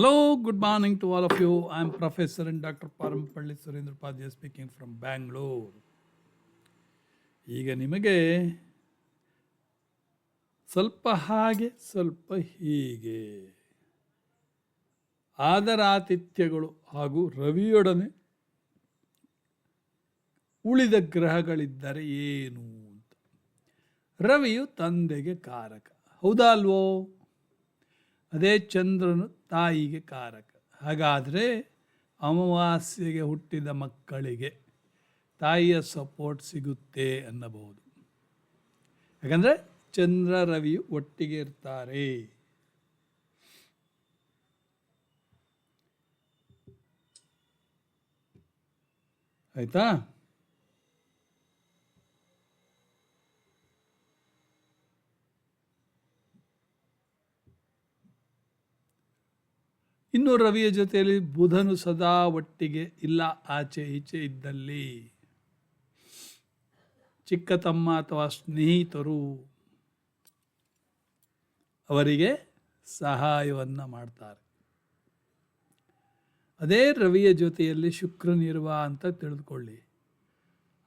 Hello good morning to all of you I am professor and doctor Parampalli Surendra Padya speaking from Bangalore ಈಗ ನಿಮಗೆ ಸ್ವಲ್ಪ ಹಾಗೆ, ಸ್ವಲ್ಪ ಹೀಗೆ. ಆದರಾತಿಥ್ಯಗಳು ಹಾಗೂ ರವಿಯೊಡನೆ ಉಳಿದ ಗ್ರಹಗಳಿದ್ದರೆ ಏನು ಅಂತ. ರವಿಯು ತಂದೆಗೆ ಕಾರಕ. ಹೌದಾ ಅಲ್ವೋ? ಅದೇ ಚಂದ್ರನು ತಾಯಿಗೆ ಕಾರಕ. ಹಾಗಾದರೆ ಅಮಾವಾಸ್ಯೆಗೆ ಹುಟ್ಟಿದ ಮಕ್ಕಳಿಗೆ ತಾಯಿಯ ಸಪೋರ್ಟ್ ಸಿಗುತ್ತೆ ಅನ್ನಬಹುದು. ಯಾಕಂದರೆ ಚಂದ್ರ ರವಿಯು ಒಟ್ಟಿಗೆ ಇರ್ತಾರೆ. ಆಯ್ತಾ? ಇನ್ನು ರವಿಯ ಜೊತೆಯಲ್ಲಿ ಬುಧನು ಸದಾ ಒಟ್ಟಿಗೆ ಇಲ್ಲ, ಆಚೆ ಈಚೆ ಇದ್ದಲ್ಲಿ. ಚಿಕ್ಕ ತಮ್ಮ ಅಥವಾ ಸ್ನೇಹಿತರು ಅವರಿಗೆ ಸಹಾಯವನ್ನು ಮಾಡ್ತಾರೆ. ಅದೇ ರವಿಯ ಜೊತೆಯಲ್ಲಿ ಶುಕ್ರನಿರುವ ಅಂತ ತಿಳಿದುಕೊಳ್ಳಿ.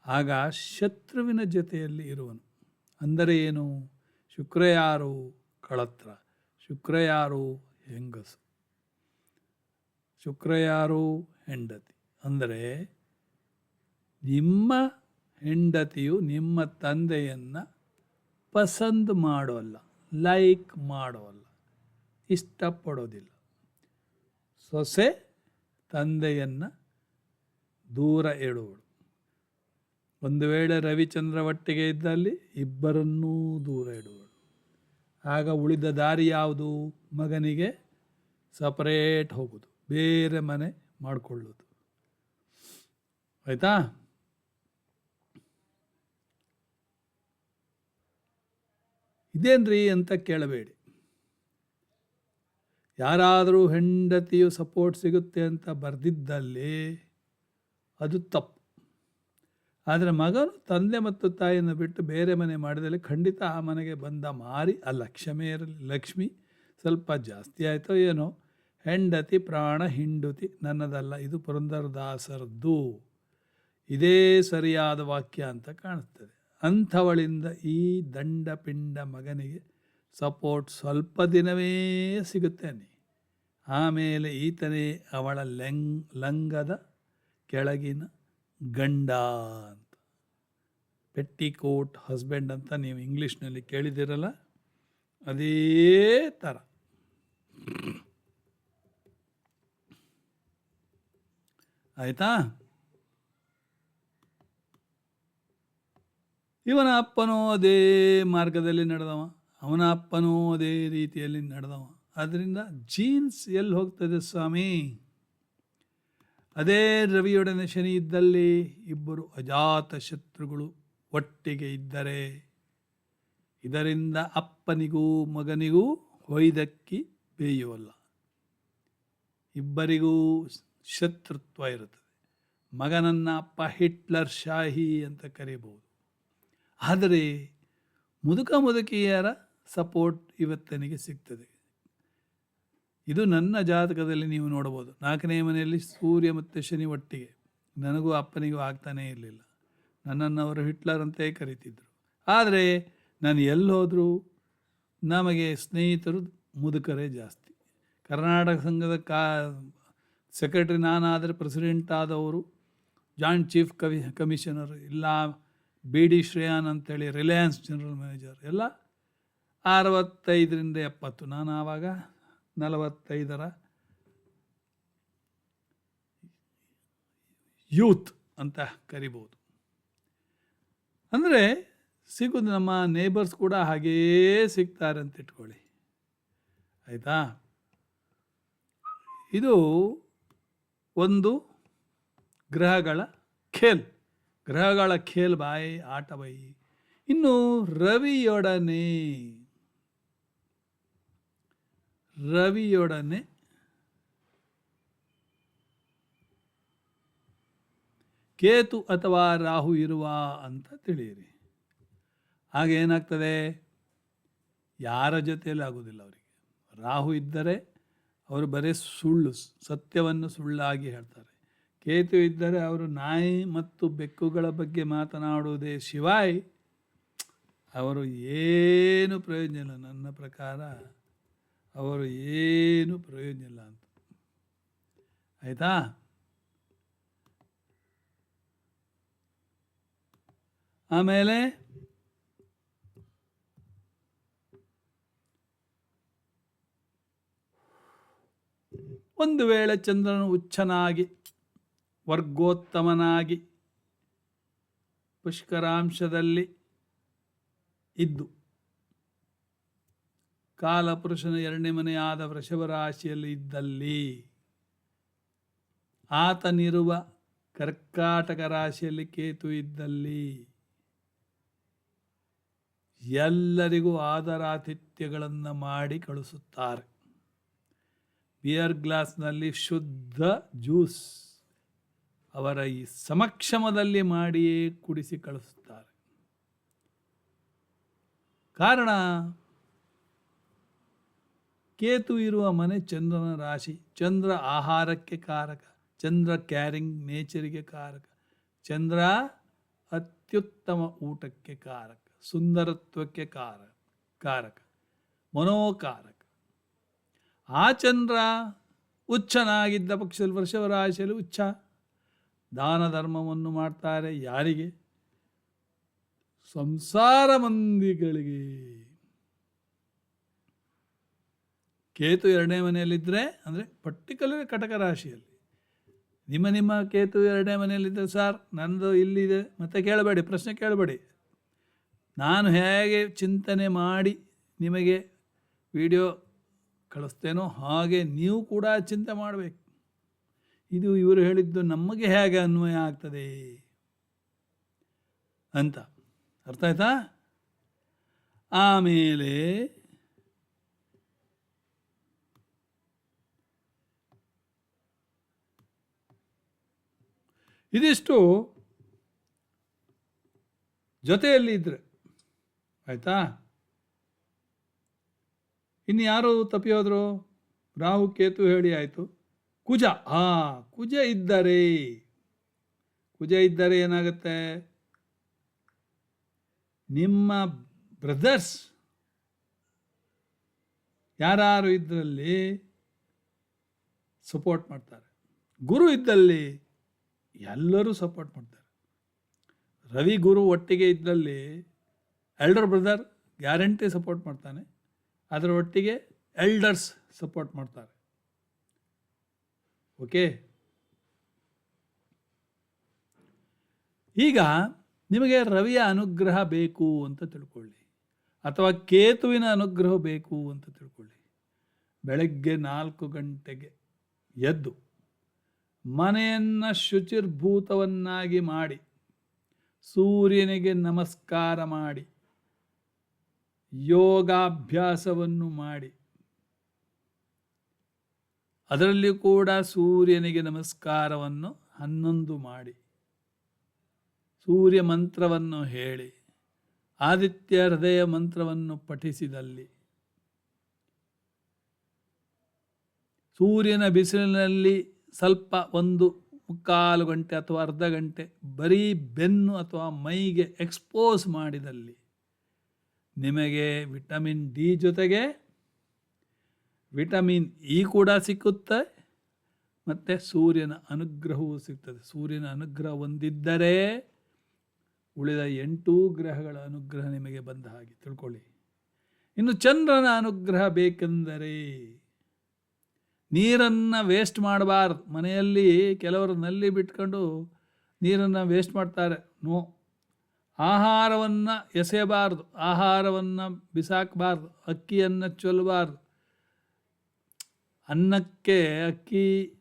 ಆಗ ಶತ್ರುವಿನ ಜೊತೆಯಲ್ಲಿ ಇರುವನು. ಅಂದರೆ ಏನು? ಶುಕ್ರ ಯಾರು? ಕಳತ್ರ ಶುಕ್ರ ಯಾರು? ಹೆಂಗಸು. ಶುಕ್ರ ಯಾರು ಹೆಂಡತಿ. ಅಂದರೆ ನಿಮ್ಮ ಹೆಂಡತಿಯು ನಿಮ್ಮ ತಂದೆಯನ್ನು ಪಸಂದ್ ಮಾಡೋಲ್ಲ, ಲೈಕ್ ಮಾಡೋಲ್ಲ, ಇಷ್ಟಪಡೋದಿಲ್ಲ. ಸೊಸೆ ತಂದೆಯನ್ನು ದೂರ ಇಡುವಳು ಒಂದು ವೇಳೆ ರವಿಚಂದ್ರ ಒಟ್ಟಿಗೆ ಇದ್ದಲ್ಲಿ ಇಬ್ಬರನ್ನೂ ದೂರ ಇಡುವಳು ಆಗ ಉಳಿದ ದಾರಿ ಯಾವುದು? ಮಗನಿಗೆ ಸಪರೇಟ್ ಹೋಗೋದು. ಬೇರೆ ಮನೆ ಮಾಡಿಕೊಳ್ಳೋದು. ಆಯಿತಾ? ಇದೇನ್ರಿ ಅಂತ ಕೇಳಬೇಡಿ. ಯಾರಾದರೂ ಹೆಂಡತಿಯು ಸಪೋರ್ಟ್ ಸಿಗುತ್ತೆ ಅಂತ ಬರೆದಿದ್ದಲ್ಲಿ ಅದು ತಪ್ಪು. ಆದರೆ ಮಗನು ತಂದೆ ಮತ್ತು ತಾಯಿಯನ್ನು ಬಿಟ್ಟು ಬೇರೆ ಮನೆ ಮಾಡಿದಲ್ಲಿ ಖಂಡಿತ ಆ ಮನೆಗೆ ಬಂದ ಮಾರಿ ಆ ಲಕ್ಷ್ಮೇ ಲಕ್ಷ್ಮಿ ಸ್ವಲ್ಪ ಜಾಸ್ತಿ ಆಯಿತೋ ಏನೋ ಹೆಂಡತಿ ಪ್ರಾಣ ಹಿಂಡುತಿ ನನ್ನದಲ್ಲ, ಇದು ಪುರಂದರದಾಸರದ್ದು. ಇದೇ ಸರಿಯಾದ ವಾಕ್ಯ ಅಂತ ಕಾಣಿಸ್ತದೆ ಅಂಥವಳಿಂದ ಈ ದಂಡ ಪಿಂಡ ಮಗನಿಗೆ ಸಪೋರ್ಟ್ ಸ್ವಲ್ಪ ದಿನವೇ ಸಿಗುತ್ತೇನೆ ಆಮೇಲೆ ಈತನೇ ಅವಳ ಲೆಂಗ್, ಲಂಗದ ಕೆಳಗಿನ ಗಂಡ ಅಂತ. ಪೆಟ್ಟಿಕೋಟ್ ಹಸ್ಬೆಂಡ್ ಅಂತ ನೀವು ಇಂಗ್ಲೀಷ್ನಲ್ಲಿ ಕೇಳಿದಿರಲ್ಲ ಅದೇ ಥರ. ಆಯಿತಾ? ಇವನ ಅಪ್ಪನೂ ಅದೇ ಮಾರ್ಗದಲ್ಲಿ ನಡೆದವ. ಅವನ ಅಪ್ಪನೂ ಅದೇ ರೀತಿಯಲ್ಲಿ ನಡೆದವ. ಆದ್ದರಿಂದ ಜೀನ್ಸ್ ಎಲ್ಲಿ ಹೋಗ್ತದೆ ಸ್ವಾಮಿ? ಅದೇ ರವಿಯೊಡನೆ ಶನಿ ಇದ್ದಲ್ಲಿ ಇಬ್ಬರು ಅಜಾತ ಶತ್ರುಗಳು ಒಟ್ಟಿಗೆ ಇದ್ದರೆ, ಇದರಿಂದ ಅಪ್ಪನಿಗೂ ಮಗನಿಗೂ ಹೊಯ್ದಕ್ಕಿ ಬೇಯುವಲ್ಲ. ಇಬ್ಬರಿಗೂ ಶತ್ರುತ್ವ ಇರುತ್ತದೆ. ಮಗನನ್ನು ಅಪ್ಪ ಹಿಟ್ಲರ್ ಶಾಹಿ ಅಂತ ಕರೀಬೋದು ಆದರೆ ಮುದುಕ ಮುದುಕಿಯರ ಸಪೋರ್ಟ್ ಇವತ್ತನಿಗೆ ಸಿಗ್ತದೆ. ಇದು ನನ್ನ ಜಾತಕದಲ್ಲಿ ನೀವು ನೋಡ್ಬೋದು ನಾಲ್ಕನೇ ಮನೆಯಲ್ಲಿ ಸೂರ್ಯ ಮತ್ತು ಶನಿ ಒಟ್ಟಿಗೆ. ನನಗೂ ಅಪ್ಪನಿಗೂ ಆಗ್ತಾನೇ ಇರಲಿಲ್ಲ. ನನ್ನನ್ನು ಅವರು ಹಿಟ್ಲರ್ ಅಂತೇ ಕರೀತಿದ್ದರು ಆದರೆ ನಾನು ಎಲ್ಲಿ ಹೋದರೂ ನಮಗೆ ಸ್ನೇಹಿತರು ಮುದುಕರೇ ಜಾಸ್ತಿ. ಕರ್ನಾಟಕ ಸಂಘದ ಕಾ ಸೆಕ್ರೆಟರಿ ನಾನಾದರೆ ಪ್ರೆಸಿಡೆಂಟ್ ಆದವರು ಜಾಯಿಂಟ್ ಚೀಫ್ ಕವಿ ಕಮಿಷನರ್ ಇಲ್ಲ ಬಿ ಡಿ ಶ್ರೇಯಾನ್ ಅಂತೇಳಿ ರಿಲಯನ್ಸ್ ಜನರಲ್ ಮ್ಯಾನೇಜರ್ ಎಲ್ಲ ಅರವತ್ತೈದರಿಂದ ಎಪ್ಪತ್ತು. ನಾನು ಆವಾಗ ನಲವತ್ತೈದರ ಯೂತ್ ಅಂತ ಕರಿಬೋದು. ಅಂದರೆ ಸಿಗೋದು ನಮ್ಮ ನೇಬರ್ಸ್ ಕೂಡ ಹಾಗೇ ಸಿಗ್ತಾರೆ ಅಂತ ಇಟ್ಕೊಳ್ಳಿ. ಆಯಿತಾ? ಇದು ಒಂದು ಗ್ರಹಗಳ ಖೇಲ್. ಗ್ರಹಗಳ ಖೇಲ್ ಬಾಯಿ, ಆಟ ಬಾಯಿ. ಇನ್ನು ರವಿಯೊಡನೆ. ರವಿಯೊಡನೆ. ಕೇತು ಅಥವಾ ರಾಹು ಇರುವ ಅಂತ ತಿಳಿಯಿರಿ. ಹಾಗೇನಾಗ್ತದೆ ಯಾರ ಜೊತೆಯಲ್ಲಿ ಆಗೋದಿಲ್ಲ ಅವರಿಗೆ. ರಾಹು ಇದ್ದರೆ ಅವರು ಬರೀ ಸುಳ್ಳು, ಸತ್ಯವನ್ನು ಸುಳ್ಳಾಗಿ ಹೇಳ್ತಾರೆ. ಕೇತು ಇದ್ದರೆ ಅವರು ನಾಯಿ ಮತ್ತು ಬೆಕ್ಕುಗಳ ಬಗ್ಗೆ ಮಾತನಾಡುವುದೇ ಶಿವಾಯ್. ಅವರು ಏನು ಪ್ರಯೋಜನ ಇಲ್ಲ, ನನ್ನ ಪ್ರಕಾರ ಅವರು ಏನು ಪ್ರಯೋಜನ ಇಲ್ಲ ಅಂತ. ಆಯಿತಾ? ಆಮೇಲೆ ಒಂದು ವೇಳೆ ಚಂದ್ರನು ಉಚ್ಚನಾಗಿ, ವರ್ಗೋತ್ತಮನಾಗಿ, ಪುಷ್ಕರಾಂಶದಲ್ಲಿ ಇದ್ದು, ಕಾಲಪುರುಷನ ಎರಡನೇ ಮನೆಯಾದ ವೃಷಭ ರಾಶಿಯಲ್ಲಿ ಇದ್ದಲ್ಲಿ, ಆತನಿರುವ ಕರ್ಕಾಟಕ ರಾಶಿಯಲ್ಲಿ ಕೇತು ಇದ್ದಲ್ಲಿ, ಎಲ್ಲರಿಗೂ ಆದರಾತಿಥ್ಯಗಳನ್ನು ಮಾಡಿ ಕಳಿಸುತ್ತಾರೆ. ಬಿಯರ್ ಗ್ಲಾಸ್ನಲ್ಲಿ ಶುದ್ಧ ಜ್ಯೂಸ್ ಅವರ ಈ ಸಮಕ್ಷಮದಲ್ಲಿ ಮಾಡಿಯೇ ಕುಡಿಸಿ ಕಳಿಸುತ್ತಾರೆ. ಕಾರಣ, ಕೇತು ಇರುವ ಮನೆ ಚಂದ್ರನ ರಾಶಿ, ಚಂದ್ರ ಆಹಾರಕ್ಕೆ ಕಾರಕ, ಚಂದ್ರ ಕ್ಯಾರಿಂಗ್ ನೇಚರಿಗೆ ಕಾರಕ, ಚಂದ್ರ ಅತ್ಯುತ್ತಮ ಊಟಕ್ಕೆ ಕಾರಕ, ಸುಂದರತ್ವಕ್ಕೆ ಕಾರ, ಕಾರಕ, ಮನೋಕಾರಕ. ಆ ಚಂದ್ರ ಉಚ್ಚನಾಗಿದ್ದ ಪಕ್ಷದಲ್ಲಿ ವರ್ಷವ ರಾಶಿಯಲ್ಲಿ ಉಚ್ಚ ದಾನ ಧರ್ಮವನ್ನು ಮಾಡ್ತಾರೆ ಯಾರಿಗೆ? ಸಂಸಾರ ಮಂದಿಗಳಿಗೆ. ಕೇತು ಎರಡನೇ ಮನೆಯಲ್ಲಿದ್ದರೆ ಅಂದರೆ ಪರ್ಟಿಕ್ಯುಲರ್ ಕಟಕ ರಾಶಿಯಲ್ಲಿ. ನಿಮ್ಮ ನಿಮ್ಮ ಕೇತು ಎರಡನೇ ಮನೆಯಲ್ಲಿದ್ದರೆ ಸರ್ ನನ್ನದು ಇಲ್ಲಿದೆ. ಮತ್ತೆ ಕೇಳಬೇಡಿ, ಪ್ರಶ್ನೆ ಕೇಳಬೇಡಿ. ನಾನು ಹೇಗೆ ಚಿಂತನೆ ಮಾಡಿ ನಿಮಗೆ ವಿಡಿಯೋ ಕಳಿಸ್ತೇನೋ ಹಾಗೆ ನೀವು ಕೂಡ ಚಿಂತೆ ಮಾಡಬೇಕು. ಇದು ಇವರು ಹೇಳಿದ್ದು ನಮಗೆ ಹೇಗೆ ಅನ್ವಯ ಆಗ್ತದೆ? ಅಂತ. ಅರ್ಥ ಆಯ್ತಾ? ಆಮೇಲೆ ಇದಿಷ್ಟು ಜೊತೆಯಲ್ಲಿ ಇದ್ರೆ. ಆಯಿತಾ? ಇನ್ನು ಯಾರು ತಪ್ಪಿ ಹೋದರು ರಾಹು, ಕೇತು ಹೇಳಿ ಆಯಿತು. ಕುಜ ಹಾ ಕುಜ ಇದ್ದರೆ ಕುಜ ಇದ್ದರೆ ಏನಾಗುತ್ತೆ? ನಿಮ್ಮ ಬ್ರದರ್ಸ್ ಯಾರು ಇದರಲ್ಲಿ ಸಪೋರ್ಟ್ ಮಾಡ್ತಾರೆ. ಗುರು ಇದ್ದಲ್ಲಿ ಎಲ್ಲರೂ ಸಪೋರ್ಟ್ ಮಾಡ್ತಾರೆ. ರವಿ ಗುರು ಒಟ್ಟಿಗೆ ಇದ್ದಲ್ಲಿ ಎಲ್ಡರ್ ಬ್ರದರ್ ಗ್ಯಾರಂಟಿ ಸಪೋರ್ಟ್ ಮಾಡ್ತಾನೆ. ಅದರ ಒಟ್ಟಿಗೆ ಎಲ್ಡರ್ಸ್ ಸಪೋರ್ಟ್ ಮಾಡ್ತಾರೆ. ಓಕೆ ಈಗ ನಿಮಗೆ ರವಿಯ ಅನುಗ್ರಹ ಬೇಕು ಅಂತ ತಿಳ್ಕೊಳ್ಳಿ. ಅಥವಾ ಕೇತುವಿನ ಅನುಗ್ರಹ ಬೇಕು ಅಂತ ತಿಳ್ಕೊಳ್ಳಿ. ಬೆಳಗ್ಗೆ ನಾಲ್ಕು ಗಂಟೆಗೆ ಎದ್ದು ಮನೆಯನ್ನು ಶುಚಿರ್ಭೂತವನ್ನಾಗಿ ಮಾಡಿ, ಸೂರ್ಯನಿಗೆ ನಮಸ್ಕಾರ ಮಾಡಿ ಯೋಗಾಭ್ಯಾಸವನ್ನು ಮಾಡಿ. ಅದರಲ್ಲಿ ಕೂಡ ಸೂರ್ಯನಿಗೆ ನಮಸ್ಕಾರವನ್ನು ಹನ್ನೊಂದು ಮಾಡಿ. ಸೂರ್ಯ ಮಂತ್ರವನ್ನು ಹೇಳಿ, ಆದಿತ್ಯ ಹೃದಯ ಮಂತ್ರವನ್ನು ಪಠಿಸಿದಲ್ಲಿ. ಸೂರ್ಯನ ಬಿಸಿಲಿನಲ್ಲಿ ಸ್ವಲ್ಪ ಒಂದು ಮುಕ್ಕಾಲು ಗಂಟೆ ಅಥವಾ ಅರ್ಧ ಗಂಟೆ ಬರೀ ಬೆನ್ನು ಅಥವಾ ಮೈಗೆ ಎಕ್ಸ್ಪೋಸ್ ಮಾಡಿದಲ್ಲಿ ನಿಮಗೆ ವಿಟಮಿನ್ ಡಿ ಜೊತೆಗೆ ವಿಟಮಿನ್ ಇ ಕೂಡ ಸಿಕ್ಕುತ್ತೆ, ಮತ್ತು ಸೂರ್ಯನ ಅನುಗ್ರಹವೂ ಸಿಗ್ತದೆ. ಸೂರ್ಯನ ಅನುಗ್ರಹ ಹೊಂದಿದ್ದರೆ ಉಳಿದ ಎಂಟು ಗ್ರಹಗಳ ಅನುಗ್ರಹ ನಿಮಗೆ ಬಂದ ಹಾಗೆ. ತಿಳ್ಕೊಳ್ಳಿ. ಇನ್ನು ಚಂದ್ರನ ಅನುಗ್ರಹ ಬೇಕೆಂದರೆ ನೀರನ್ನು ವೇಸ್ಟ್ ಮಾಡಬಾರ್ದು. ಮನೆಯಲ್ಲಿ ಕೆಲವರು ನಲ್ಲಿ ಬಿಟ್ಕೊಂಡು ನೀರನ್ನು ವೇಸ್ಟ್ ಮಾಡ್ತಾರೆ. ನೋ ಆಹಾರವನ್ನು ಎಸೆಯಬಾರ್ದು, ಆಹಾರವನ್ನು ಬಿಸಾಕಬಾರ್ದು, ಅಕ್ಕಿಯನ್ನು ಚೊಲ್ಲಬಾರ್ದು ಅನ್ನಕ್ಕೆ ಅಕ್ಕಿ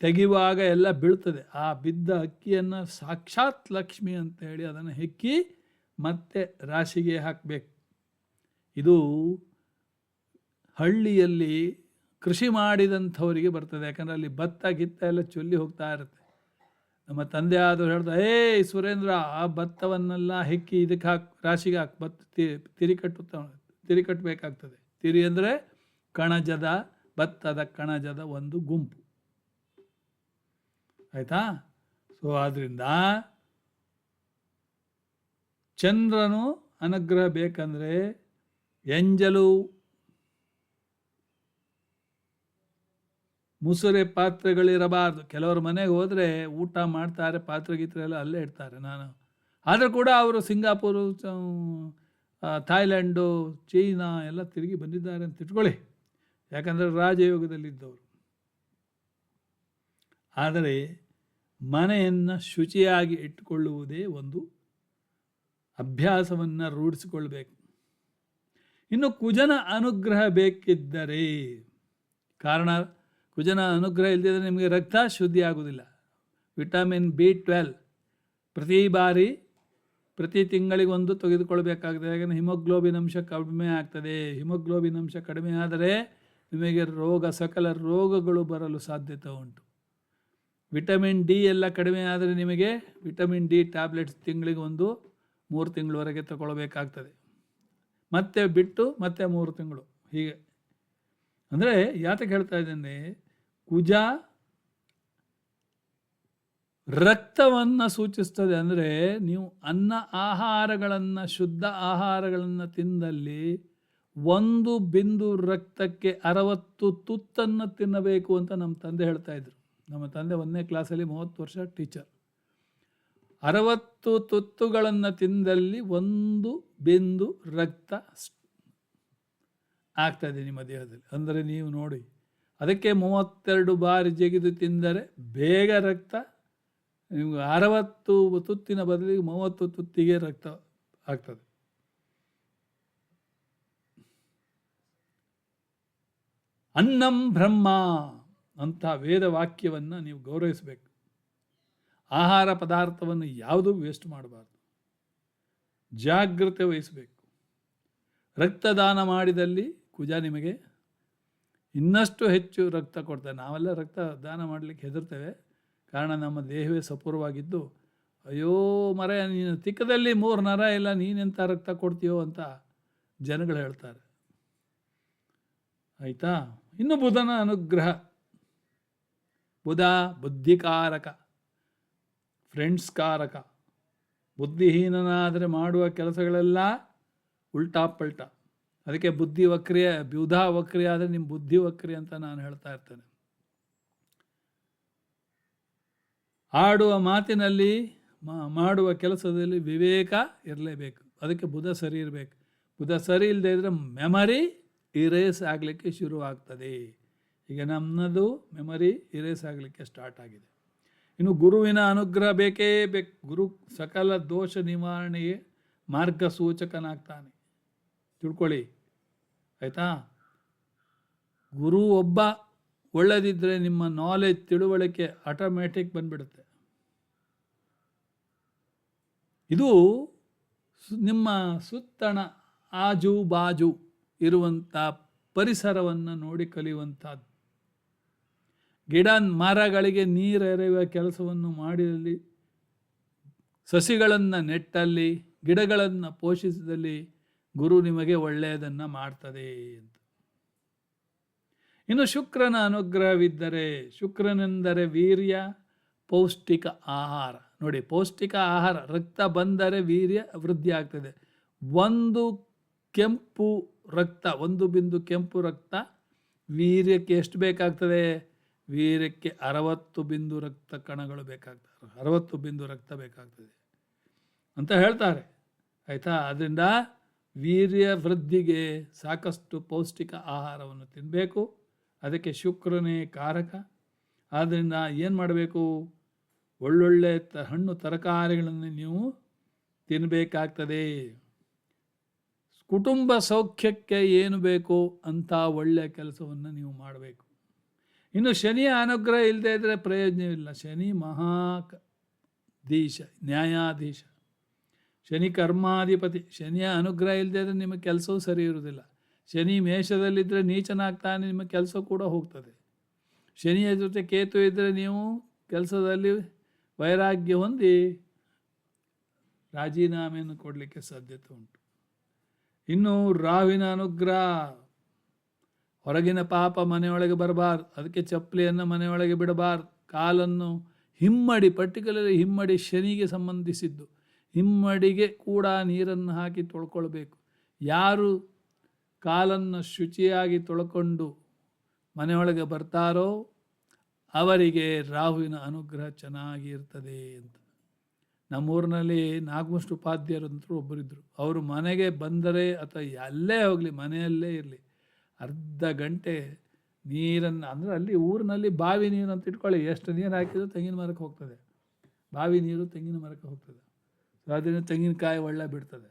ತೆಗೆಯುವಾಗ ಎಲ್ಲ ಬೀಳ್ತದೆ. ಆ ಬಿದ್ದ ಅಕ್ಕಿಯನ್ನು ಸಾಕ್ಷಾತ್ ಲಕ್ಷ್ಮಿ ಅಂತ ಹೇಳಿ ಅದನ್ನು ಹೆಕ್ಕಿ ಮತ್ತೆ ರಾಶಿಗೆ ಹಾಕಬೇಕು. ಇದು ಹಳ್ಳಿಯಲ್ಲಿ ಕೃಷಿ ಮಾಡಿದಂಥವರಿಗೆ ಬರ್ತದೆ. ಯಾಕಂದರೆ ಅಲ್ಲಿ ಭತ್ತ, ಗಿತ್ತ ಎಲ್ಲ ಚೊಲ್ಲಿ ಹೋಗ್ತಾ ಇರುತ್ತೆ. ನಮ್ಮ ತಂದೆ ಆದವ್ರು ಹೇಳ್ದ, ಏ ಸುರೇಂದ್ರ, ಆ ಭತ್ತವನ್ನೆಲ್ಲ ಹೆಕ್ಕಿ ಇದಕ್ಕೆ ಹಾಕಿ, ರಾಶಿಗೆ ಹಾಕಿ, ಭತ್ತ ತಿರಿ ಕಟ್ಟುತ್ತ ತಿರಿ ಕಟ್ಟಬೇಕಾಗ್ತದೆ ತಿರಿ ಅಂದರೆ ಕಣಜದ, ಭತ್ತದ ಕಣಜದ ಒಂದು ಗುಂಪು. ಆಯಿತಾ? ಸೊ ಆದ್ದರಿಂದ ಚಂದ್ರನು ಅನುಗ್ರಹ ಬೇಕಂದ್ರೆ, ಎಂಜಲು ಮುಸುರೆ ಪಾತ್ರೆಗಳಿರಬಾರ್ದು. ಕೆಲವ್ರ ಮನೆಗೆ ಹೋದರೆ ಊಟ ಮಾಡ್ತಾರೆ, ಪಾತ್ರೆ ಗೀತ್ರೆ ಎಲ್ಲ ಅಲ್ಲೇ ಇಡ್ತಾರೆ ನಾನು. ಆದರೂ ಕೂಡ ಅವರು ಸಿಂಗಾಪುರು ಥಾಯ್ಲ್ಯಾಂಡು ಚೀನಾ ಎಲ್ಲ ತಿರುಗಿ ಬಂದಿದ್ದಾರೆ ಅಂತ ಇಟ್ಕೊಳ್ಳಿ. ಯಾಕಂದರೆ ರಾಜಯೋಗದಲ್ಲಿದ್ದವರು. ಆದರೆ ಮನೆಯನ್ನು ಶುಚಿಯಾಗಿ ಇಟ್ಟುಕೊಳ್ಳುವುದೇ ಒಂದು ಅಭ್ಯಾಸವನ್ನು ರೂಢಿಸಿಕೊಳ್ಬೇಕು. ಇನ್ನು ಕುಜನ ಅನುಗ್ರಹ ಬೇಕಿದ್ದರೆ ಕಾರಣ ಕುಜನ ಅನುಗ್ರಹ ಇಲ್ಲದಿದ್ದರೆ ನಿಮಗೆ ರಕ್ತ ಶುದ್ಧಿ ಆಗುವುದಿಲ್ಲ ವಿಟಮಿನ್ ಬಿ ಟ್ವೆಲ್ ಪ್ರತಿ ಬಾರಿ, ಪ್ರತಿ ತಿಂಗಳಿಗೊಂದು ತೆಗೆದುಕೊಳ್ಬೇಕಾಗ್ತದೆ. ಯಾಕಂದರೆ ಹಿಮೋಗ್ಲೋಬಿನ್ ಅಂಶ ಕಡಿಮೆ ಆಗ್ತದೆ. ಹಿಮೋಗ್ಲೋಬಿನ್ ಅಂಶ ಕಡಿಮೆ ಆದರೆ ನಿಮಗೆ ರೋಗ, ಸಕಲ ರೋಗಗಳು ಬರಲು ಸಾಧ್ಯತೆ ಉಂಟು. ವಿಟಮಿನ್ ಡಿ ಎಲ್ಲ ಕಡಿಮೆ ಆದರೆ ನಿಮಗೆ ವಿಟಮಿನ್ ಡಿ ಟ್ಯಾಬ್ಲೆಟ್ಸ್ ತಿಂಗಳಿಗೆ ಒಂದು ಮೂರು ತಿಂಗಳವರೆಗೆ ತಗೊಳ್ಬೇಕಾಗ್ತದೆ. ಮತ್ತೆ ಬಿಟ್ಟು ಮತ್ತೆ ಮೂರು ತಿಂಗಳು ಹೀಗೆ. ಅಂದರೆ ಯಾತಕ್ಕೆ ಹೇಳ್ತಾ ಇದ್ದೇನೆ ಕುಜ ರಕ್ತವನ್ನು ಸೂಚಿಸ್ತದೆ ಅಂದರೆ ನೀವು ಅನ್ನ ಆಹಾರಗಳನ್ನು, ಶುದ್ಧ ಆಹಾರಗಳನ್ನು ತಿಂದಲ್ಲಿ ಒಂದು ಬಿಂದು ರಕ್ತಕ್ಕೆ ಅರವತ್ತು ತುತ್ತನ್ನು ತಿನ್ನಬೇಕು ಅಂತ ನಮ್ಮ ತಂದೆ ಹೇಳ್ತಾ ಇದ್ರು. ನಮ್ಮ ತಂದೆ ಒಂದನೇ ಕ್ಲಾಸಲ್ಲಿ ಮೂವತ್ತು ವರ್ಷ ಟೀಚರ್ ಅರವತ್ತು ತುತ್ತುಗಳನ್ನು ತಿಂದಲ್ಲಿ ಒಂದು ಬಿಂದು ರಕ್ತ ಆಗ್ತದೆ ನಿಮ್ಮ ದೇಹದಲ್ಲಿ. ಅಂದರೆ ನೀವು ನೋಡಿ ಅದಕ್ಕೆ ಮೂವತ್ತೆರಡು ಬಾರಿ ಜಗಿದು ತಿಂದರೆ ಬೇಗ ರಕ್ತ, ನಿಮಗೆ ಅರವತ್ತು ತುತ್ತಿನ ಬದಲಿಗೆ ಮೂವತ್ತು ತುತ್ತಿಗೆ ರಕ್ತ ಆಗ್ತದೆ. ಅನ್ನಂ ಬ್ರಹ್ಮ ಅಂತ ವೇದ ವಾಕ್ಯವನ್ನು ನೀವು ಗೌರವಿಸಬೇಕು. ಆಹಾರ ಪದಾರ್ಥವನ್ನು ಯಾವುದೂ ವೇಸ್ಟ್ ಮಾಡಬಾರ್ದು. ಜಾಗ್ರತೆ ವಹಿಸಬೇಕು. ರಕ್ತದಾನ ಮಾಡಿದಲ್ಲಿ ಕುಜ ನಿಮಗೆ ಇನ್ನಷ್ಟು ಹೆಚ್ಚು ರಕ್ತ ಕೊಡ್ತಾರೆ ನಾವೆಲ್ಲ ರಕ್ತ ದಾನ ಮಾಡಲಿಕ್ಕೆ ಹೆದರ್ತೇವೆ. ಕಾರಣ ನಮ್ಮ ದೇಹವೇ ಸಪೂರವಾಗಿದ್ದು, ಅಯ್ಯೋ ಮರ, ನೀನು ತಿಕ್ಕದಲ್ಲಿ ಮೂರು ನರ ಇಲ್ಲ ನೀನೆಂಥ ರಕ್ತ ಕೊಡ್ತೀಯೋ ಅಂತ ಜನಗಳು ಹೇಳ್ತಾರೆ. ಆಯಿತಾ? ಇನ್ನು ಬುಧನ ಅನುಗ್ರಹ. ಬುಧ ಬುದ್ಧಿಕಾರಕ ಫ್ರೆಂಡ್ಸ್ ಕಾರಕ. ಬುದ್ಧಿಹೀನನಾದರೆ ಮಾಡುವ ಕೆಲಸಗಳೆಲ್ಲ ಉಲ್ಟಾ ಪಲ್ಟಾ. ಅದಕ್ಕೆ ಬುದ್ಧಿ ವಕ್ರಿಯ ಬ್ಯೂಧ ವಕ್ರಿಯ ಆದರೆ ನಿಮ್ಮ ಬುದ್ಧಿ ವಕ್ರಿ ಅಂತ ನಾನು ಹೇಳ್ತಾ ಇರ್ತೇನೆ. ಆಡುವ ಮಾತಿನಲ್ಲಿ ಮಾಡುವ ಕೆಲಸದಲ್ಲಿ ವಿವೇಕ ಇರಲೇಬೇಕು. ಅದಕ್ಕೆ ಬುಧ ಸರಿ ಇರಬೇಕು. ಬುಧ ಸರಿ ಇಲ್ಲದೆ ಇದ್ದರೆ ಮೆಮರಿ ಇರೇಸ್ ಆಗಲಿಕ್ಕೆ ಶುರು ಆಗ್ತದೆ. ಈಗ ನಮ್ಮದು ಮೆಮರಿ ಇರೇಸ್ ಆಗಲಿಕ್ಕೆ ಸ್ಟಾರ್ಟ್ ಆಗಿದೆ. ಇನ್ನು ಗುರುವಿನ ಅನುಗ್ರಹ ಬೇಕೇ ಬೇಕು. ಗುರು ಸಕಲ ದೋಷ ನಿವಾರಣೆಗೆ ಮಾರ್ಗಸೂಚಕನಾಗ್ತಾನೆ. ತಿಳ್ಕೊಳ್ಳಿ. ಆಯಿತಾ? ಗುರು ಒಬ್ಬ ಒಳ್ಳೆದಿದ್ದರೆ ನಿಮ್ಮ ನಾಲೆಜ್ ತಿಳುವಳಿಕೆ ಆಟೋಮ್ಯಾಟಿಕ್ ಬಂದ್ಬಿಡುತ್ತೆ. ಇದು ನಿಮ್ಮ ಸುತ್ತಣ ಆಜು ಬಾಜು ಇರುವಂಥ ಪರಿಸರವನ್ನು ನೋಡಿ ಕಲಿಯುವಂಥದ್ದು. ಗಿಡ ಮರಗಳಿಗೆ ನೀರೆರೆಯುವ ಕೆಲಸವನ್ನು ಮಾಡಿದಲ್ಲಿ, ಸಸಿಗಳನ್ನು ನೆಟ್ಟಲ್ಲಿ, ಗಿಡಗಳನ್ನು ಪೋಷಿಸಿದಲ್ಲಿ ಗುರು ನಿಮಗೆ ಒಳ್ಳೆಯದನ್ನು ಮಾಡ್ತದೆ ಅಂತ. ಇನ್ನು ಶುಕ್ರನ ಅನುಗ್ರಹವಿದ್ದರೆ ಶುಕ್ರನೆಂದರೆ ವೀರ್ಯ, ಪೌಷ್ಟಿಕ ಆಹಾರ. ನೋಡಿ, ಪೌಷ್ಟಿಕ ಆಹಾರ, ರಕ್ತ ಬಂದರೆ ವೀರ್ಯ ವೃದ್ಧಿ ಆಗ್ತದೆ. ಒಂದು ಕೆಂಪು ರಕ್ತ, ಒಂದು ಬಿಂದು ಕೆಂಪು ರಕ್ತ ವೀರ್ಯಕ್ಕೆ ಎಷ್ಟು ಬೇಕಾಗ್ತದೆ? ವೀರ್ಯಕ್ಕೆ ಅರವತ್ತು ಬಿಂದು ರಕ್ತ ಕಣಗಳು ಬೇಕಾಗ್ತದೆ ಅರವತ್ತು ಬಿಂದು ರಕ್ತ ಬೇಕಾಗ್ತದೆ ಅಂತ ಹೇಳ್ತಾರೆ. ಆಯಿತಾ? ಅದರಿಂದ ವೀರ್ಯ ವೃದ್ಧಿಗೆ ಸಾಕಷ್ಟು ಪೌಷ್ಟಿಕ ಆಹಾರವನ್ನು ತಿನ್ನಬೇಕು ಅದಕ್ಕೆ ಶುಕ್ರನೇ ಕಾರಕ. ಆದ್ದರಿಂದ ಏನು ಮಾಡಬೇಕು? ಒಳ್ಳೊಳ್ಳೆ ತ, ಹಣ್ಣು ತರಕಾರಿಗಳನ್ನು ನೀವು ತಿನ್ನಬೇಕಾಗ್ತದೆ ಕುಟುಂಬ ಸೌಖ್ಯಕ್ಕೆ ಏನು ಬೇಕು ಅಂತ ಒಳ್ಳೆಯ ಕೆಲಸವನ್ನು ನೀವು ಮಾಡಬೇಕು. ಇನ್ನು ಶನಿಯ ಅನುಗ್ರಹ ಇಲ್ಲದೆ ಇದ್ದರೆ ಪ್ರಯೋಜನವಿಲ್ಲ. ಶನಿ ಮಹಾ ದೀಶ, ನ್ಯಾಯಾಧೀಶ. ಶನಿ ಕರ್ಮಾಧಿಪತಿ, ಶನಿಯ ಅನುಗ್ರಹ ಇಲ್ಲದೆ ಇದ್ದರೆ ನಿಮ್ಮ ಕೆಲಸವೂ ಸರಿ ಇರುವುದಿಲ್ಲ. ಶನಿ ಮೇಷದಲ್ಲಿದ್ದರೆ ನೀಚನಾಗ್ತಾನೆ, ನಿಮ್ಮ ಕೆಲಸ ಕೂಡ ಹೋಗ್ತದೆ. ಶನಿಯ ಜೊತೆ ಕೇತು ಇದ್ದರೆ ನೀವು ಕೆಲಸದಲ್ಲಿ ವೈರಾಗ್ಯ ಹೊಂದಿ ರಾಜೀನಾಮೆಯನ್ನು ಕೊಡಲಿಕ್ಕೆ ಸಾಧ್ಯತೆ ಉಂಟು. ಇನ್ನು ರಾವಿನ ಅನುಗ್ರಹ, ಹೊರಗಿನ ಪಾಪ ಮನೆಯೊಳಗೆ ಬರಬಾರ್ದು, ಅದಕ್ಕೆ ಚಪ್ಪಲಿಯನ್ನು ಮನೆಯೊಳಗೆ ಬಿಡಬಾರ್ದು, ಕಾಲನ್ನು ಹಿಮ್ಮಡಿ, ಪರ್ಟಿಕ್ಯುಲರ್ಲಿ ಹಿಮ್ಮಡಿ ಶನಿಗೆ ಸಂಬಂಧಿಸಿದ್ದು. ಹಿಮ್ಮಡಿಗೆ ಕೂಡ ನೀರನ್ನು ಹಾಕಿ ತೊಳ್ಕೊಳ್ಬೇಕು. ಯಾರು ಕಾಲನ್ನು ಶುಚಿಯಾಗಿ ತೊಳ್ಕೊಂಡು ಮನೆಯೊಳಗೆ ಬರ್ತಾರೋ ಅವರಿಗೆ ರಾಹುವಿನ ಅನುಗ್ರಹ ಚೆನ್ನಾಗಿ ಇರ್ತದೆ ಅಂತ. ನಮ್ಮೂರಿನಲ್ಲಿ ನಾಗಮಷ್ಟು ಉಪಾಧ್ಯಾಯರು ಅಂತೂ ಒಬ್ಬರಿದ್ದರು. ಅವರು ಮನೆಗೆ ಬಂದರೆ ಅಥವಾ ಅಲ್ಲೇ ಹೋಗಲಿ, ಮನೆಯಲ್ಲೇ ಇರಲಿ, ಅರ್ಧ ಗಂಟೆ ನೀರನ್ನು, ಅಂದರೆ ಅಲ್ಲಿ ಊರಿನಲ್ಲಿ ಬಾವಿ ನೀರು ಅಂತ ಇಟ್ಕೊಳ್ಳಿ, ಎಷ್ಟು ನೀರು ಹಾಕಿದ್ರು ತೆಂಗಿನ ಮರಕ್ಕೆ ಹೋಗ್ತದೆ. ಬಾವಿ ನೀರು ತೆಂಗಿನ ಮರಕ್ಕೆ ಹೋಗ್ತದೆ. ಸೊ ಅದರಿಂದ ತೆಂಗಿನಕಾಯಿ ಒಳ್ಳೆ ಬಿಡ್ತದೆ.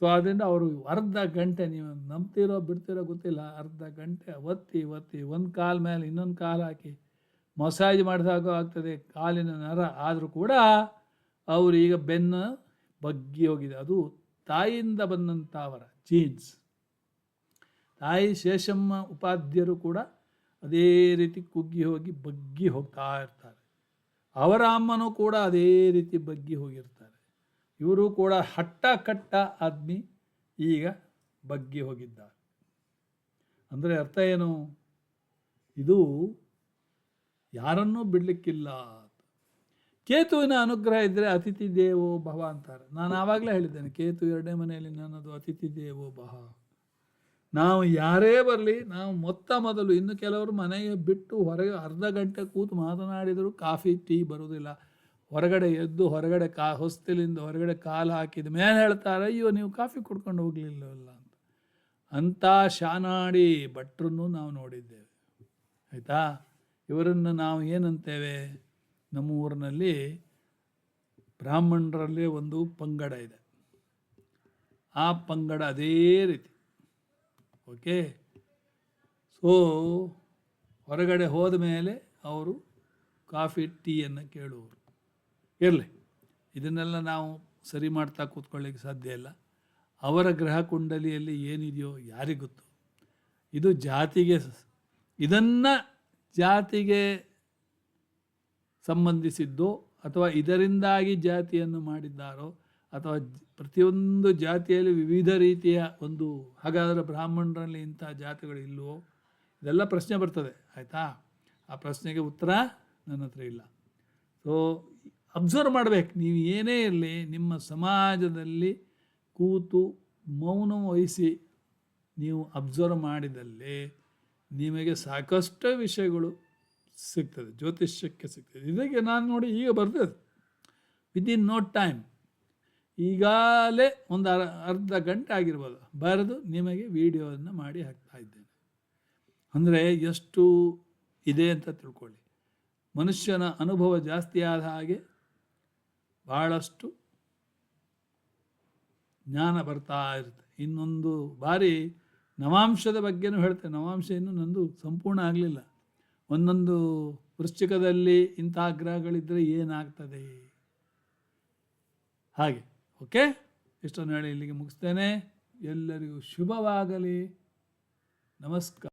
ಸೊ ಅದರಿಂದ ಅವರು ಅರ್ಧ ಗಂಟೆ ನೀವು ನಂಬ್ತಿರೋ ಬಿಡ್ತಿರೋ ಗೊತ್ತಿಲ್ಲ, ಅರ್ಧ ಗಂಟೆ ಒತ್ತಿ ಒತ್ತಿ ಒಂದು ಕಾಲು ಮೇಲೆ ಇನ್ನೊಂದು ಕಾಲು ಹಾಕಿ ಮಸಾಜ್ ಮಾಡಿದಾಗ ಆಗ್ತದೆ, ಕಾಲಿನ ನರ. ಆದರೂ ಕೂಡ ಅವರು ಈಗ ಬೆನ್ನು ಬಗ್ಗಿ ಹೋಗಿದೆ. ಅದು ತಾಯಿಯಿಂದ ಬಂದಂಥ ಅವರ ಜೀನ್ಸ್ ತಾಯಿ ಶೇಷಮ್ಮ ಉಪಾಧ್ಯರು ಕೂಡ ಅದೇ ರೀತಿ ಕುಗ್ಗಿ ಹೋಗಿ ಬಗ್ಗಿ ಹೋಗ್ತಾ ಇರ್ತಾರೆ. ಅವರ ಅಮ್ಮನೂ ಕೂಡ ಅದೇ ರೀತಿ ಬಗ್ಗಿ ಹೋಗಿರ್ತಾರೆ. ಇವರು ಕೂಡ ಹಟ್ಟ ಕಟ್ಟ ಆದ್ಮಿ ಈಗ ಬಗ್ಗಿ ಹೋಗಿದ್ದಾರೆ. ಅಂದರೆ ಅರ್ಥ ಏನು? ಇದು ಯಾರನ್ನೂ ಬಿಡಲಿಕ್ಕಿಲ್ಲ ಕೇತುವಿನ ಅನುಗ್ರಹ ಇದ್ದರೆ ಅತಿಥಿ ದೇವೋ ಭವ ಅಂತಾರೆ. ನಾನು ಆವಾಗಲೇ ಹೇಳಿದ್ದೇನೆ, ಕೇತು ಎರಡನೇ ಮನೆಯಲ್ಲಿ ನನ್ನದು ಅತಿಥಿ ದೇವೋ ಭವ. ನಾವು ಯಾರೇ ಬರಲಿ, ನಾವು ಮೊತ್ತ ಮೊದಲು, ಇನ್ನು ಕೆಲವರು ಮನೆಗೆ ಬಿಟ್ಟು ಹೊರಗೆ ಅರ್ಧ ಗಂಟೆ ಕೂತು ಮಾತನಾಡಿದರೂ ಕಾಫಿ, ಟೀ ಬರುವುದಿಲ್ಲ. ಹೊರಗಡೆ ಎದ್ದು ಹೊರಗಡೆ ಕಾ, ಹೊಸ್ತಿಲಿಂದ ಹೊರಗಡೆ ಕಾಲು ಹಾಕಿದ ಮೇಲೆ ಹೇಳ್ತಾರೆ, ಅಯ್ಯೋ, ನೀವು ಕಾಫಿ ಕುಡ್ಕೊಂಡು ಹೋಗಲಿಲ್ಲವಲ್ಲ ಅಂತ. ಅಂಥ ಶಾನಾಡಿ ಭಟ್ರನ್ನು ನಾವು ನೋಡಿದ್ದೇವೆ. ಆಯಿತಾ? ಇವರನ್ನು ನಾವು ಏನಂತೇವೆ? ನಮ್ಮ ಊರಿನಲ್ಲಿ ಬ್ರಾಹ್ಮಣರಲ್ಲಿ ಒಂದು ಪಂಗಡ ಇದೆ. ಆ ಪಂಗಡ ಅದೇ ರೀತಿ. ಓಕೆ? ಸೊ, ಹೊರಗಡೆ ಹೋದ ಮೇಲೆ ಅವರು ಕಾಫಿ ಟೀಯನ್ನು ಕೇಳುವರು. ಇರಲಿ. ಇದನ್ನೆಲ್ಲ ನಾವು ಸರಿ ಮಾಡ್ತಾ ಕೂತ್ಕೊಳ್ಳಿಕ್ಕೆ ಸಾಧ್ಯ ಇಲ್ಲ. ಅವರ ಗ್ರಹ ಕುಂಡಲಿಯಲ್ಲಿ ಏನಿದೆಯೋ ಯಾರಿಗೆ ಗೊತ್ತು? ಇದು ಜಾತಿಗೆ ಇದನ್ನು ಜಾತಿಗೆ ಸಂಬಂಧಿಸಿದ್ದು ಅಥವಾ ಇದರಿಂದಾಗಿ ಜಾತಿಯನ್ನು ಮಾಡಿದ್ದಾರೋ ಅಥವಾ ಪ್ರತಿಯೊಂದು ಜಾತಿಯಲ್ಲಿ ವಿವಿಧ ರೀತಿಯ ಒಂದು, ಹಾಗಾದರೆ ಬ್ರಾಹ್ಮಣರಲ್ಲಿ ಇಂಥ ಜಾತಿಗಳು ಇಲ್ಲವೋ ಇದೆಲ್ಲ ಪ್ರಶ್ನೆ ಬರ್ತದೆ, ಆಯಿತಾ? ಆ ಪ್ರಶ್ನೆಗೆ ಉತ್ತರ ನನ್ನ ಹತ್ರ ಇಲ್ಲ. ಸೊ ಅಬ್ಸರ್ವ್ ಮಾಡಬೇಕು. ನೀವು ಏನೇ ಇರಲಿ, ನಿಮ್ಮ ಸಮಾಜದಲ್ಲಿ ಕೂತು ಮೌನ ವಹಿಸಿ ನೀವು ಅಬ್ಸರ್ವ್ ಮಾಡಿದಲ್ಲಿ ನಿಮಗೆ ಸಾಕಷ್ಟು ವಿಷಯಗಳು ಸಿಗ್ತದೆ, ಜ್ಯೋತಿಷ್ಯಕ್ಕೆ ಸಿಗ್ತದೆ. ಇದಕ್ಕೆ ನಾನು ನೋಡಿ ಈಗ ಬರ್ತದೆ ವಿದಿನ್ ನೋ ಟೈಮ್ ಈಗಾಗಲೇ ಒಂದು ಅರ್, ಅರ್ಧ ಗಂಟೆ ಆಗಿರ್ಬೋದು. ಬರೆದು ನಿಮಗೆ ವಿಡಿಯೋವನ್ನು ಮಾಡಿ ಹಾಕ್ತಾ ಇದ್ದೇನೆ. ಅಂದರೆ ಎಷ್ಟು ಇದೆ ಅಂತ ತಿಳ್ಕೊಳ್ಳಿ. ಮನುಷ್ಯನ ಅನುಭವ ಜಾಸ್ತಿ ಆದ ಹಾಗೆ ಭಾಳಷ್ಟು ಜ್ಞಾನ ಬರ್ತಾ ಇರುತ್ತೆ. ಇನ್ನೊಂದು ಬಾರಿ ನವಾಂಶದ ಬಗ್ಗೆನೂ ಹೇಳ್ತೇನೆ. ನವಾಂಶ ಇನ್ನೂ ನಂದು ಸಂಪೂರ್ಣ ಆಗಲಿಲ್ಲ. ಒಂದೊಂದು ವೃಶ್ಚಿಕದಲ್ಲಿ ಇಂಥ ಗ್ರಹಗಳಿದ್ದರೆ ಏನಾಗ್ತದೆ? ಹಾಗೆ. ಓಕೆ? ಇಷ್ಟನ್ನು ಹೇಳಿ ಇಲ್ಲಿಗೆ ಮುಗಿಸ್ತೇನೆ. ಎಲ್ಲರಿಗೂ ಶುಭವಾಗಲಿ. ನಮಸ್ಕಾರ.